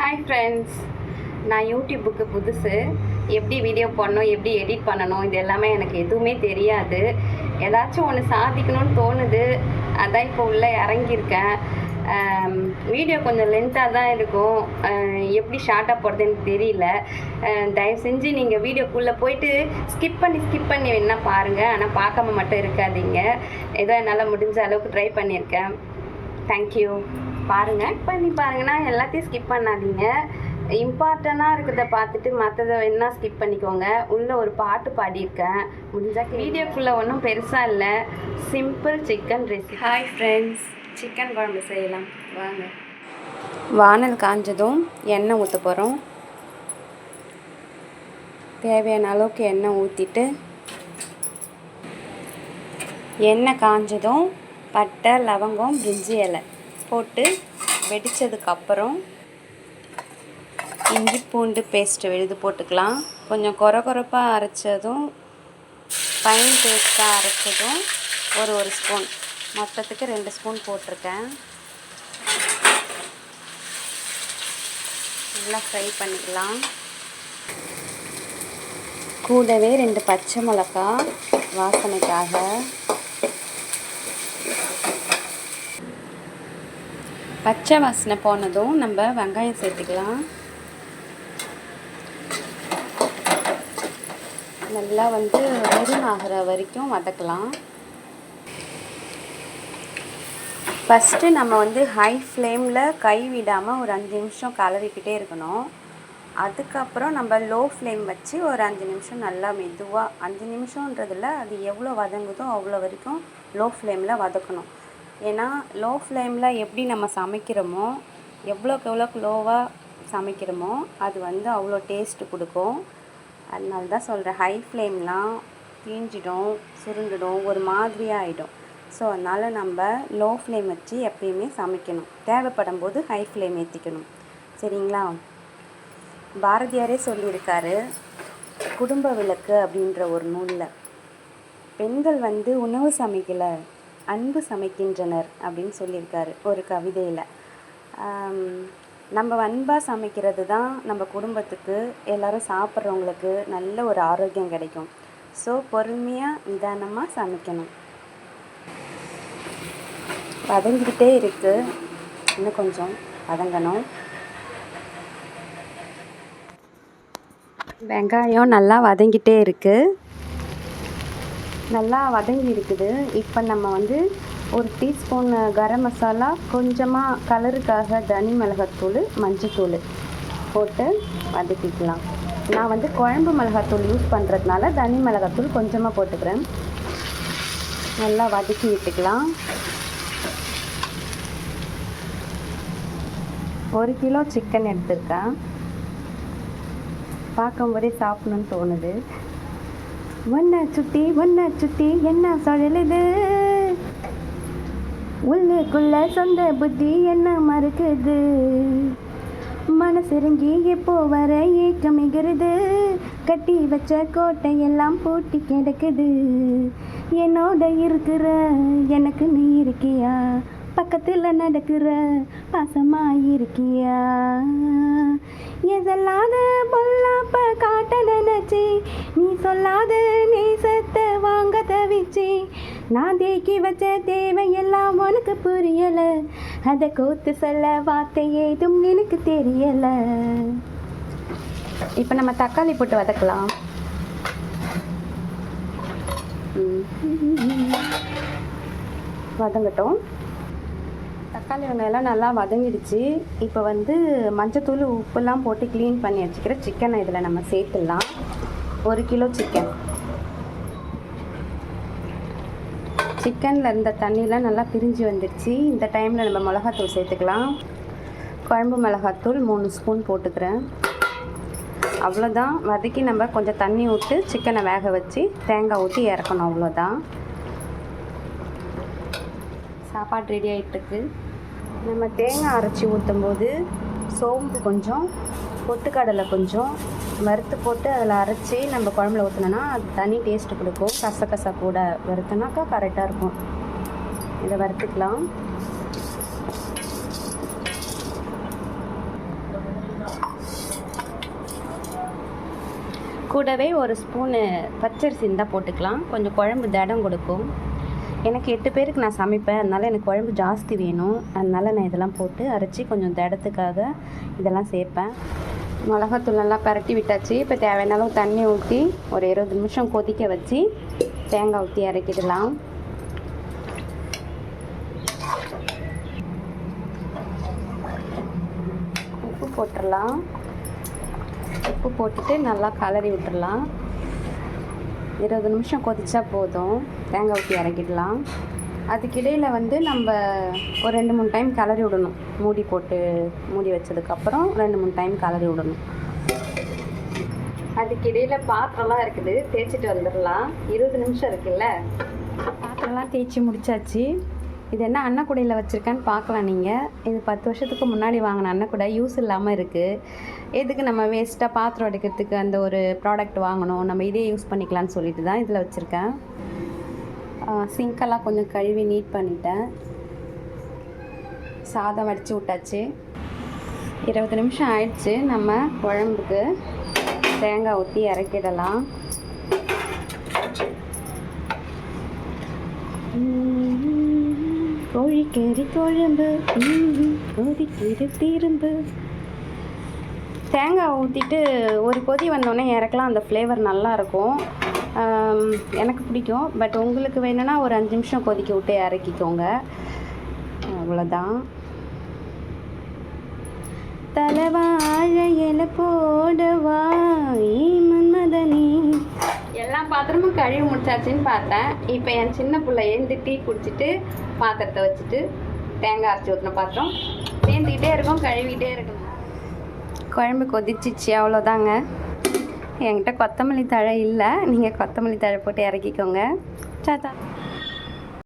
Hi friends நான் யூடியூப்புக்கு புதுசு. எப்படி வீடியோ பண்ணணும் எப்படி எடிட் பண்ணணும் இது எல்லாமே எனக்கு எதுவுமே தெரியாது. ஏதாச்சும் ஒன்று சாதிக்கணும்னு தோணுது. அதான் இப்போ உள்ளே இறங்கியிருக்கேன். வீடியோ கொஞ்சம் லென்த்தாக தான் இருக்கும். எப்படி ஷார்ட்டாக போடுறதுன்னு தெரியல. தயவு செஞ்சு நீங்கள் வீடியோக்குள்ளே போயிட்டு ஸ்கிப் பண்ணி ஸ்கிப் பண்ணி வேணால் பாருங்கள் ஆனால் பார்க்காம மட்டும் இருக்காதீங்க. ஏதோ என்னால் முடிஞ்ச அளவுக்கு ட்ரை பண்ணியிருக்கேன். தேங்க்யூ பாருங்கள் பண்ணி பாருங்கன்னா எல்லாத்தையும் ஸ்கிப் பண்ணாதீங்க. இம்பார்ட்டண்ட்டாக இருக்கிறத பார்த்துட்டு மற்றதை வேணா ஸ்கிப் பண்ணிக்கோங்க. உள்ளே ஒரு பாட்டு பாடியிருக்கேன். முடிஞ்சால் வீடியோக்குள்ளே ஒன்றும் பெருசாக இல்லை. Simple chicken recipe hi friends chicken குழம்பு செய்யலாம். வாங்க. வானல் காஞ்சதும் எண்ணெய் ஊற்ற போகிறோம் தேவையான அளவுக்கு எண்ணெய் ஊற்றிட்டு எண்ணெய் காஞ்சதும் பட்டை லவங்கம் பிரிஞ்சி இலை போட்டு வெடித்ததுக்கப்புறம் இஞ்சி பூண்டு பேஸ்ட்டு விழுது போட்டுக்கலாம். கொஞ்சம் கொர கொரப்பாக அரைச்சதும் ஃபைன் பேஸ்ட்டாக அரைச்சதும் ஒரு ஒரு ஸ்பூன் மொத்தத்துக்கு ரெண்டு ஸ்பூன் போட்டிருக்கேன். நல்லா ஃப்ரை பண்ணிக்கலாம். கூடவே ரெண்டு பச்சை மிளகா வாசனைக்காக பச்சை வாசனை போனதும் நம்ம வெங்காயம் சேர்த்துக்கலாம். நல்லா வந்து மெரூன் ஆகிற வரைக்கும் வதக்கலாம். ஃபஸ்ட்டு நம்ம வந்து ஹை ஃப்ளேமில் கை விடாமல் ஒரு அஞ்சு நிமிஷம் கலரிக்கிட்டே இருக்கணும். அதுக்கப்புறம் நம்ம லோ ஃப்ளேம் வச்சு ஒரு அஞ்சு நிமிஷம் நல்லா மெதுவாக அஞ்சு நிமிஷன்றதில் அது எவ்வளோ வதங்குதோ அவ்வளோ வரைக்கும் லோ ஃப்ளேமில் வதக்கணும். ஏன்னா லோ ஃப்ளேமில் எப்படி நம்ம சமைக்கிறோமோ எவ்வளோக்கு எவ்வளோக்கு லோவாக சமைக்கிறோமோ அது வந்து அவ்வளோ டேஸ்ட்டு கொடுக்கும். அதனால தான் சொல்கிறேன் ஹை ஃப்ளேம்லாம் தீஞ்சிடும் சுருண்டுடும் ஒரு மாதிரியாக ஆகிடும் ஸோ அதனால் நம்ம லோ ஃப்ளேம் வச்சு எப்பயுமே சமைக்கணும். தேவைப்படும் போது ஹை ஃப்ளேம் ஏற்றிக்கணும் சரிங்களா? பாரதியாரே சொல்லியிருக்காரு குடும்ப விளக்கு அப்படின்ற ஒரு நூலில் பெண்கள் வந்து உணவு சமைக்கலை அன்பு சமைக்கின்றனர் அப்படின்னு சொல்லியிருக்காரு ஒரு கவிதையில். நம்ம அன்பாக சமைக்கிறது தான் நம்ம குடும்பத்துக்கு எல்லோரும் சாப்பிட்றவங்களுக்கு நல்ல ஒரு ஆரோக்கியம் கிடைக்கும். ஸோ பொறுமையாக நிதானமாக சமைக்கணும். வதங்கிக்கிட்டே இருக்குது இன்னும் கொஞ்சம் வதங்கணும். வெங்காயம் நல்லா வதங்கிட்டே இருக்குது நல்லா வதங்கி இருக்குது. இப்போ நம்ம வந்து ஒரு டீஸ்பூன் கரம் மசாலா கொஞ்சமாக கலருக்காக தனி மிளகாத்தூள் மஞ்சத்தூள் போட்டு வதக்கிக்கலாம். நான் வந்து குழம்பு மிளகாத்தூள் யூஸ் பண்ணுறதுனால தனி மிளகாத்தூள் கொஞ்சமாக போட்டுக்கிறேன். நல்லா வதக்கி விட்டுக்கலாம். ஒரு கிலோ சிக்கன் எடுத்திருக்கேன். பார்க்கும்போதே சாப்பிடணுன்னு தோணுது. ஒன்றை சுத்தி ஒன்றை சுத்தி என்ன சுழலுது உள்ளுக்குள்ள சொந்த புத்தி என்ன மறுக்குது? மனசிறங்கி எப்போ வர ஏக்கமிகிறது கட்டி வச்ச கோட்டை எல்லாம் பூட்டி கிடக்குது. என்னோட இருக்கிற எனக்கு நீ இருக்கியா? பக்கத்தில் நடக்கிற பாசமா இருக்கியா? எதல்லாத பொல்லாப்ப காட்ட நினைச்சி நீ சொல்லாத நான் தேக்கி வச்ச தேவையெல்லாம் உனக்கு புரியல. அதை கோத்து சொல்ல வார்த்தை ஏதும் எனக்கு தெரியல. இப்போ நம்ம தக்காளி போட்டு வதக்கலாம். வதங்கட்டும். தக்காளி வெங்காயம்லாம் நல்லா வதங்கிடுச்சு. இப்போ வந்து மஞ்சத்தூள் உப்புலாம் போட்டு க்ளீன் பண்ணி வச்சுக்கிற சிக்கனை இதில் நம்ம சேர்த்துடலாம். ஒரு கிலோ சிக்கன் சிக்கனில் இருந்த தண்ணியெலாம் நல்லா பிரிஞ்சு வந்துடுச்சு. இந்த டைமில் நம்ம மிளகாத்தூள் சேர்த்துக்கலாம். குழம்பு மிளகாத்தூள் மூணு ஸ்பூன் போட்டுக்கிறேன். அவ்வளோதான் வதக்கி நம்ம கொஞ்சம் தண்ணி விட்டு சிக்கனை வேக வச்சு தேங்காய் ஊற்றி இறக்கணும். அவ்வளோதான் சாப்பாடு ரெடி ஆகிட்டுருக்கு நம்ம தேங்காய் அரைச்சி ஊற்றும் போது சோம்பு கொஞ்சம் பொட்டுக்கடலை கொஞ்சம் வறுத்து போட்டு அதில் அரைச்சி நம்ம குழம்புல ஊற்றினோன்னா தனி டேஸ்ட்டு கொடுக்கும். கசகசா கூட வறுத்தனாக்கா கரெக்டாக இருக்கும். இதை வறுத்துக்கலாம். கூடவே ஒரு ஸ்பூனு பச்சரிசி இருந்தால் போட்டுக்கலாம். கொஞ்சம் குழம்பு திடம் கொடுக்கும். எனக்கு எட்டு பேருக்கு நான் சமைப்பேன். அதனால் எனக்கு குழம்பு ஜாஸ்தி வேணும். அதனால் நான் இதெல்லாம் போட்டு அரைச்சி கொஞ்சம் தடத்துக்காக இதெல்லாம் சேர்ப்பேன். மிளகாத்தூள் நல்லா பரட்டி விட்டாச்சு. இப்போ தேவையான அளவு தண்ணி ஊற்றி ஒரு இருபது நிமிஷம் கொதிக்க வச்சு தேங்காய் ஊற்றி இறக்கிடலாம் உப்பு போட்டுடலாம். உப்பு போட்டுட்டு நல்லா கலரி விட்டுடலாம். இருபது நிமிஷம் கொதித்தா போதும். தேங்காய் ஊற்றி இறக்கிடலாம். அதுக்கிடையில் வந்து நம்ம ஒரு ரெண்டு மூணு டைம் கிளறி விடணும். மூடி போட்டு மூடி வச்சதுக்கப்புறம் ரெண்டு மூணு டைம் கிளறி விடணும். அதுக்கிடையில் பாத்திரம்லாம் இருக்குது. தேய்ச்சிட்டு வந்துடலாம். இருபது நிமிஷம் இருக்குல்ல? பாத்திரம்லாம் தேய்ச்சி முடிச்சாச்சு. இது என்ன அன்னக்குடையில் வச்சுருக்கேன்னு பார்க்கலாம் நீங்கள் இது பத்து வருஷத்துக்கு முன்னாடி வாங்கின அன்னக்குடை யூஸ் இல்லாமல் இருக்குது எதுக்கு நம்ம வேஸ்ட்டாக பாத்திரம் எடுக்கிறதுக்கு அந்த ஒரு ப்ராடக்ட் வாங்கணும்? நம்ம இதே யூஸ் பண்ணிக்கலாம்னு சொல்லிட்டு தான் இதில் வச்சுருக்கேன். சிங்கெல்லாம் கொஞ்சம் கழுவி நீட் பண்ணிட்டேன். சாதம் வடித்து விட்டாச்சு. இருபது நிமிஷம் ஆயிடுச்சு. நம்ம குழம்புக்கு தேங்காய் ஊற்றி இறக்கிடலாம். கோழிக்கறி குழம்பு கொதிக்கிது திரும்பு. தேங்காய் ஊற்றிட்டு ஒரு கொதி வந்தோடனே இறக்கலாம் அந்த ஃப்ளேவர் நல்லாயிருக்கும். எனக்கு பிடிக்கும். பட் உங்களுக்கு வேணும்னா ஒரு அஞ்சு நிமிஷம் கொதிக்க விட்டு இறக்கிக்கோங்க. அவ்வளோதான் தலைவாழ இலை போடவா எல்லா பாத்திரமும் கழுவி முடிச்சாச்சுன்னு பார்த்தேன். இப்போ என் சின்ன பிள்ளை எழுந்து டீ குடிச்சிட்டு பாத்திரத்தை வச்சுட்டு தேங்காய் அரைச்சி ஊற்றின பாத்திரம். சேர்ந்துக்கிட்டே இருக்கும் கழுவிட்டே இருக்கும். குழம்பு கொதிச்சிச்சு அவ்வளோதாங்க என்கிட்ட கொத்தமல்லி தழை இல்லை. நீங்கள் கொத்தமல்லி தழை போட்டு இறக்கிக்கோங்க. சாத்தா